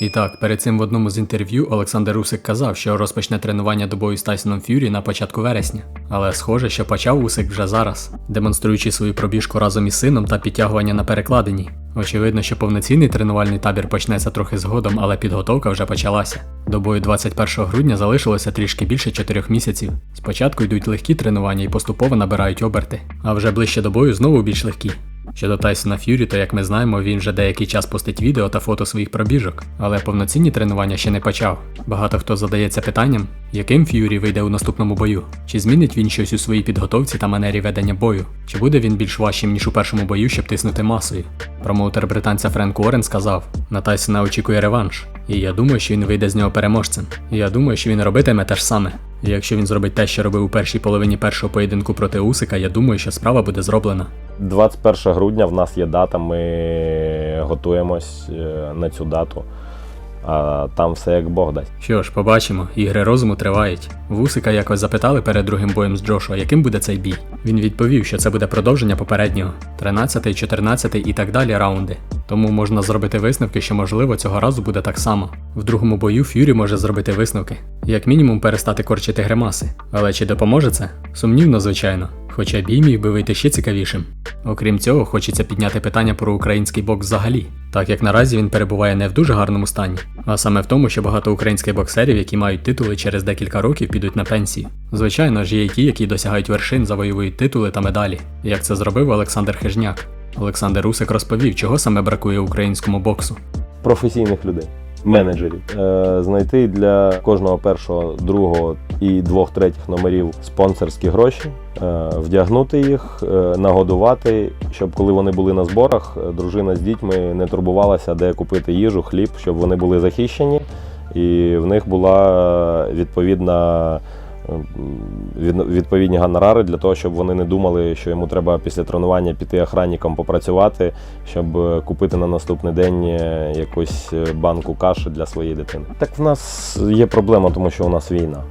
І так, перед цим в одному з інтерв'ю Олександр Русик казав, що розпочне тренування до бою з Тайсоном Ф'юрі на початку вересня. Але схоже, що почав Усик вже зараз, демонструючи свою пробіжку разом із сином та підтягування на перекладині. Очевидно, що повноцінний тренувальний табір почнеться трохи згодом, але підготовка вже почалася. До бою 21 грудня залишилося трішки більше 4 місяців. Спочатку йдуть легкі тренування і поступово набирають оберти, а вже ближче до бою знову більш легкі. Щодо Тайсона Ф'юрі, то як ми знаємо, він вже деякий час постить відео та фото своїх пробіжок, але повноцінні тренування ще не почав. Багато хто задається питанням, яким Ф'юрі вийде у наступному бою, чи змінить він щось у своїй підготовці та манері ведення бою, чи буде він більш важчим, ніж у першому бою, щоб тиснути масою. Промоутер британця Френк Уоррен сказав: на Тайсона очікує реванш, і я думаю, що він вийде з нього переможцем. Я думаю, що він робитиме те ж саме. І якщо він зробить те, що робив у першій половині першого поєдинку проти Усика, я думаю, що справа буде зроблена. 21 грудня в нас є дата, ми готуємось е, на цю дату. А там все як Бог дасть. Що ж, побачимо, ігри розуму тривають. Вусика якось запитали перед другим боєм з Джошуа, яким буде цей бій. Він відповів, що це буде продовження попереднього 13, 14 і так далі раунди. Тому можна зробити висновки, що можливо цього разу буде так само. В другому бою Ф'юрі може зробити висновки, як мінімум перестати корчити гримаси. Але чи допоможе це? Сумнівно, звичайно. Хоча бій міг би вийти ще цікавішим. Окрім цього, хочеться підняти питання про український бокс взагалі, так як наразі він перебуває не в дуже гарному стані, а саме в тому, що багато українських боксерів, які мають титули через декілька років, підуть на пенсію. Звичайно ж, є і ті, які досягають вершин, завоюють титули та медалі, як це зробив Олександр Хижняк. Олександр Русик розповів, чого саме бракує українському боксу. Професійних людей, менеджерів. Е, знайти для кожного першого, другого і двох третіх номерів спонсорські гроші, е, вдягнути їх, е, нагодувати, щоб коли вони були на зборах, дружина з дітьми не турбувалася, де купити їжу, хліб, щоб вони були захищені, і в них була відповідна. Від- Відповідні гонорари для того, щоб вони не думали, що йому треба після тренування піти охранником попрацювати, щоб е, купити на наступний день е, якусь е, банку каші для своєї дитини. Так в нас є проблема, тому що у нас війна.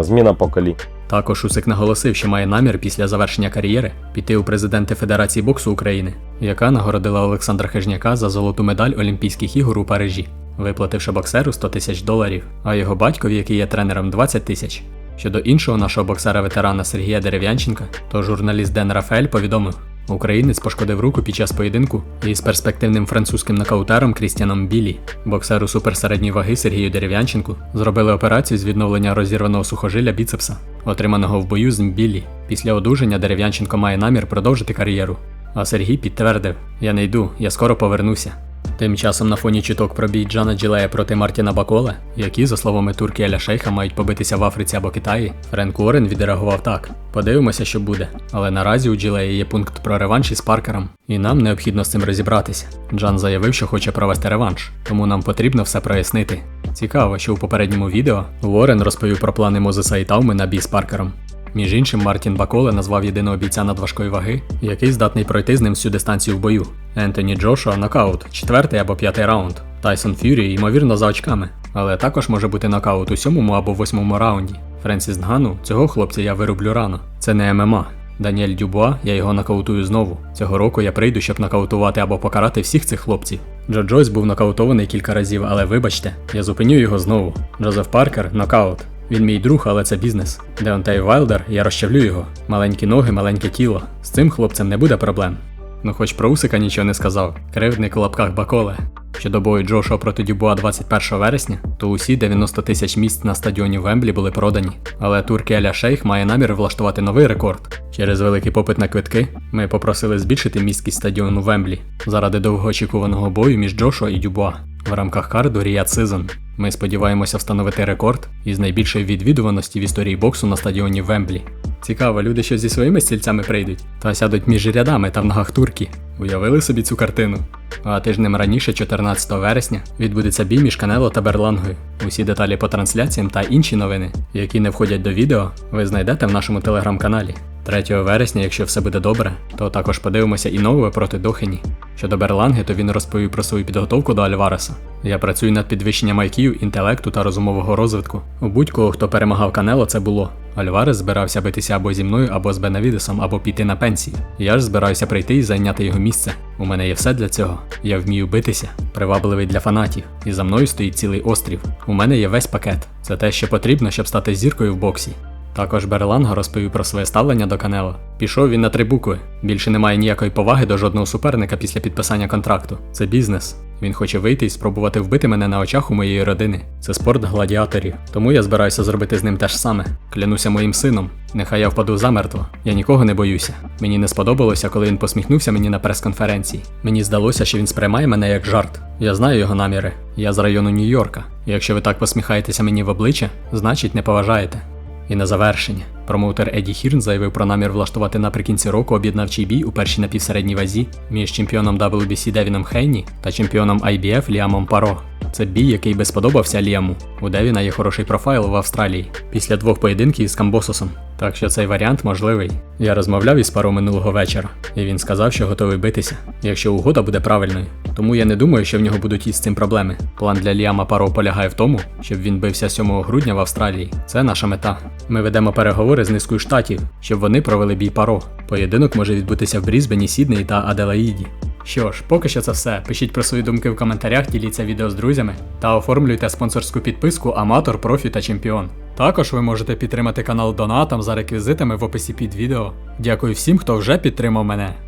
Зміна поколінь. Також Усик наголосив, що має намір після завершення кар'єри піти у президенти Федерації боксу України, яка нагородила Олександра Хижняка за золоту медаль Олімпійських ігор у Парижі, виплативши боксеру 100 тисяч доларів, а його батькові, який є тренером, 20 тисяч. Щодо іншого нашого боксера-ветерана Сергія Дерев'янченка, то журналіст Ден Рафаель повідомив, українець пошкодив руку під час поєдинку із перспективним французьким нокаутером Крістіаном Білі. Боксеру суперсередньої ваги Сергію Дерев'янченку зробили операцію з відновлення розірваного сухожилля біцепса, отриманого в бою з Мбілі. Після одужання Дерев'янченко має намір продовжити кар'єру. А Сергій підтвердив: Я не йду, я скоро повернуся. Тим часом на фоні чуток про бій Джана Джилея проти Мартіна Баколе, які, за словами турки Еля Шейха, мають побитися в Африці або Китаї, Френк Уоррен відреагував так: подивимося, що буде. Але наразі у Джилея є пункт про реванш із Паркером, і нам необхідно з цим розібратися. Джан заявив, що хоче провести реванш, тому нам потрібно все прояснити. Цікаво, що у попередньому відео Уоррен розповів про плани Мозеса і Тауми на бій з Паркером. Між іншим, Мартін Баколе назвав єдиного бійця надважкої ваги, який здатний пройти з ним всю дистанцію в бою. Ентоні Джошуа нокаут, четвертий або п'ятий раунд. Тайсон Ф'юрі, ймовірно, за очками. Але також може бути нокаут у сьомому або восьмому раунді. Френсіс Нгану, цього хлопця я вироблю рано. Це не ММА. Даніель Дюбуа, я його нокаутую знову. Цього року я прийду, щоб нокаутувати або покарати всіх цих хлопців. Джо Джойс був нокаутований кілька разів, але вибачте, я зупиню його знову. Джозеф Паркер нокаут. Він мій друг, але це бізнес. Деонтей Вайлдер, я розчавлю його. Маленькі ноги, маленьке тіло. З цим хлопцем не буде проблем. Ну хоч про Усика нічого не сказав. Кривдник у лапках Баколе. Щодо бою Джошуа проти Дюбуа 21 вересня, то усі 90 тисяч місць на стадіоні Вемблі були продані. Але турки Аля Шейх має намір влаштувати новий рекорд. Через великий попит на квитки ми попросили збільшити місткість стадіону Вемблі заради довгоочікуваного бою між Джошуа і Дюбуа. В рамках карду Ріад Сезон. Ми сподіваємося встановити рекорд із найбільшої відвідуваності в історії боксу на стадіоні Вемблі. Цікаво, люди що зі своїми стільцями прийдуть та сядуть між рядами та в ногах турки. Уявили собі цю картину? А тижнем раніше, 14 вересня, відбудеться бій між Канело та Берлангою. Усі деталі по трансляціям та інші новини, які не входять до відео, ви знайдете в нашому телеграм-каналі. 3 вересня, якщо все буде добре, то також подивимося і нове проти Дохені. Щодо Берланги, то він розповів про свою підготовку до Альвареса. Я працюю над підвищенням IQ, інтелекту та розумового розвитку. У будь-кого, хто перемагав Канело, це було. Альварес збирався битися або зі мною, або з Бенавідесом, або піти на пенсію. Я ж збираюся прийти і зайняти його місце. У мене є все для цього. Я вмію битися, привабливий для фанатів, і за мною стоїть цілий острів. У мене є весь пакет. Це те, що потрібно, щоб стати зіркою в боксі. Також Берланга розповів про своє ставлення до Канело. Пішов він на три букви. Більше немає ніякої поваги до жодного суперника після підписання контракту. Це бізнес. Він хоче вийти і спробувати вбити мене на очах у моєї родини. Це спорт гладіаторів. Тому я збираюся зробити з ним те ж саме. Клянуся моїм сином. Нехай я впаду замертво. Я нікого не боюся. Мені не сподобалося, коли він посміхнувся мені на прес-конференції. Мені здалося, що він сприймає мене як жарт. Я знаю його наміри. Я з району Нью-Йорка. Якщо ви так посміхаєтеся мені в обличчя, значить не поважаєте. І на завершення, промоутер Еді Хірн заявив про намір влаштувати наприкінці року об'єднавчий бій у першій напівсередній вазі між чемпіоном WBC Девіном Хейні та чемпіоном IBF Ліамом Паро. Це бій, який би сподобався Ліаму. У Девіна є хороший профайл в Австралії після двох поєдинків із Камбососом. Так що цей варіант можливий. Я розмовляв із Паро минулого вечора, і він сказав, що готовий битися, якщо угода буде правильною. Тому я не думаю, що в нього будуть із цим проблеми. План для Ліама Паро полягає в тому, щоб він бився 7 грудня в Австралії. Це наша мета. Ми ведемо переговори з низкою штатів, щоб вони провели бій Паро. Поєдинок може відбутися в Брізбені, Сіднеї та Аделаїді. Що ж, поки що це все. Пишіть про свої думки в коментарях, діліться відео з друзями та оформлюйте спонсорську підписку Аматор, Профі та Чемпіон. Також ви можете підтримати канал донатом за реквізитами в описі під відео. Дякую всім, хто вже підтримав мене.